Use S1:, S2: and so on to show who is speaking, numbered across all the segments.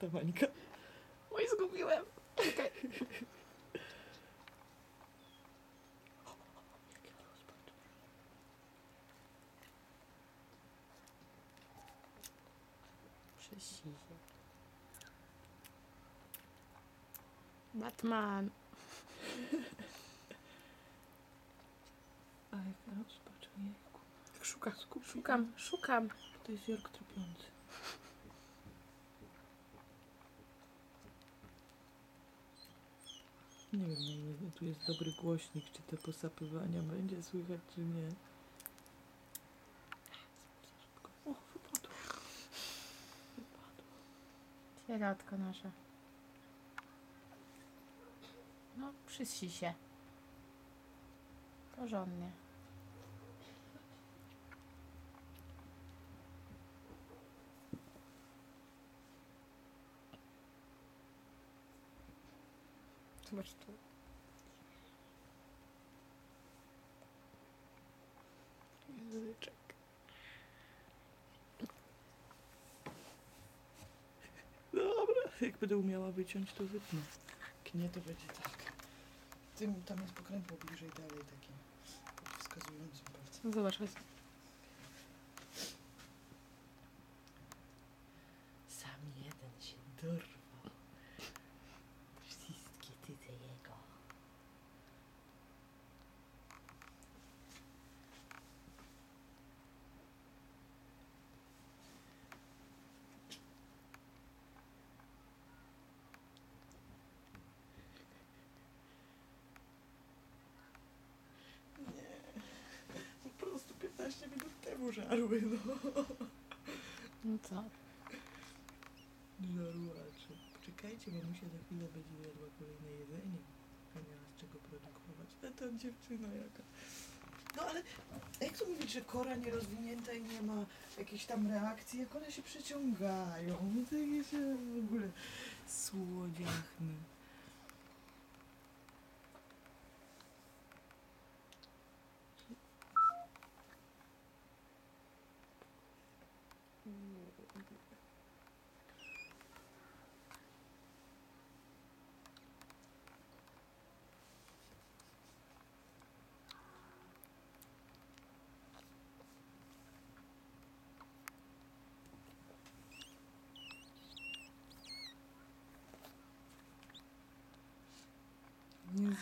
S1: Ta Mańka.
S2: Oj, zgubiłem. Przesizie. Batman.
S1: A jaka rozpacz, ojejku.
S2: Szuka,
S1: Skup się.
S2: szukam, szukam.
S1: To jest Jork tropiący. Nie wiem, tu jest dobry głośnik, czy te posapywania będzie słychać, czy nie. O, wypadło. Wypadło.
S2: Sierotko nasza. No, przysi się. Porządnie. Zobacz tu. Języczek.
S1: Dobra, jak będę umiała wyciąć, to wytnę. Jak nie, to będzie tak. Tym, tam jest pokrętło bliżej dalej takim wskazującym palcem.
S2: No zobacz, chodź.
S3: Sam jeden się dorwał. Wszystkie tyce jego.
S1: Nie, po prostu 15 minut temu żarły, no.
S2: No co?
S1: Żarłacze. Poczekajcie, bo musia za chwilę będzie jadła kolejne jedzenie. A miała z czego produkować. A ta dziewczyna jaka. No ale jak to mówić, że kora nierozwinięta i nie ma jakiejś tam reakcji, jak one się przeciągają. No takie się w ogóle słodziachne.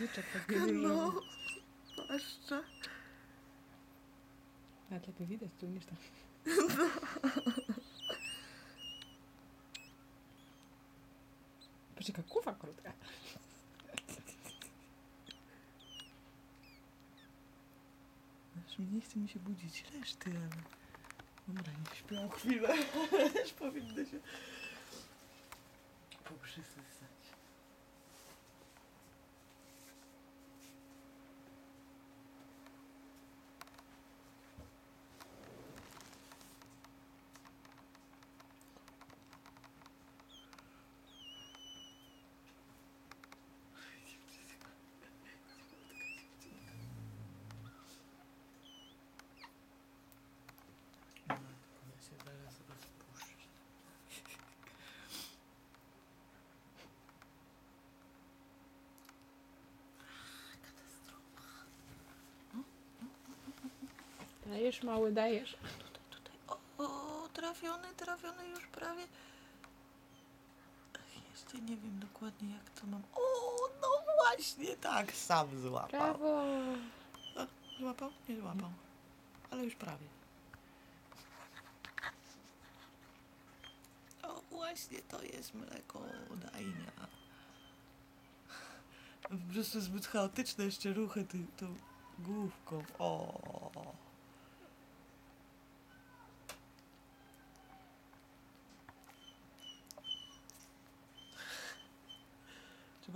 S2: Języczek tak
S1: No, zwłaszcza.
S2: Nawet lepiej widać tu niż tam. Poczekaj, kuwa krótka.
S1: Aż mi nie chce mi się budzić reszty, ale... Dobra, niech śpią chwilę. Też powinny się poprzysysać.
S2: Dajesz, mały, dajesz.
S1: Tutaj, o, trafiony, trafiony już prawie. Jeszcze nie wiem dokładnie jak to mam. O, no właśnie tak, sam złapał.
S2: Brawo.
S1: Złapał? Nie złapał. Ale już prawie. O, właśnie to jest mleko dajnia. Po prostu zbyt chaotyczne jeszcze ruchy ty, tą główką. O.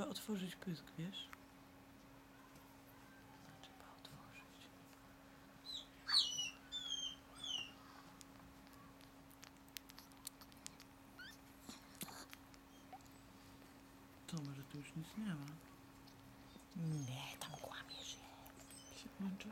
S1: Trzeba otworzyć pysk, wiesz? Trzeba otworzyć. To może tu już nic nie ma.
S3: Nie, tam kłamiesz.
S1: Się włącza?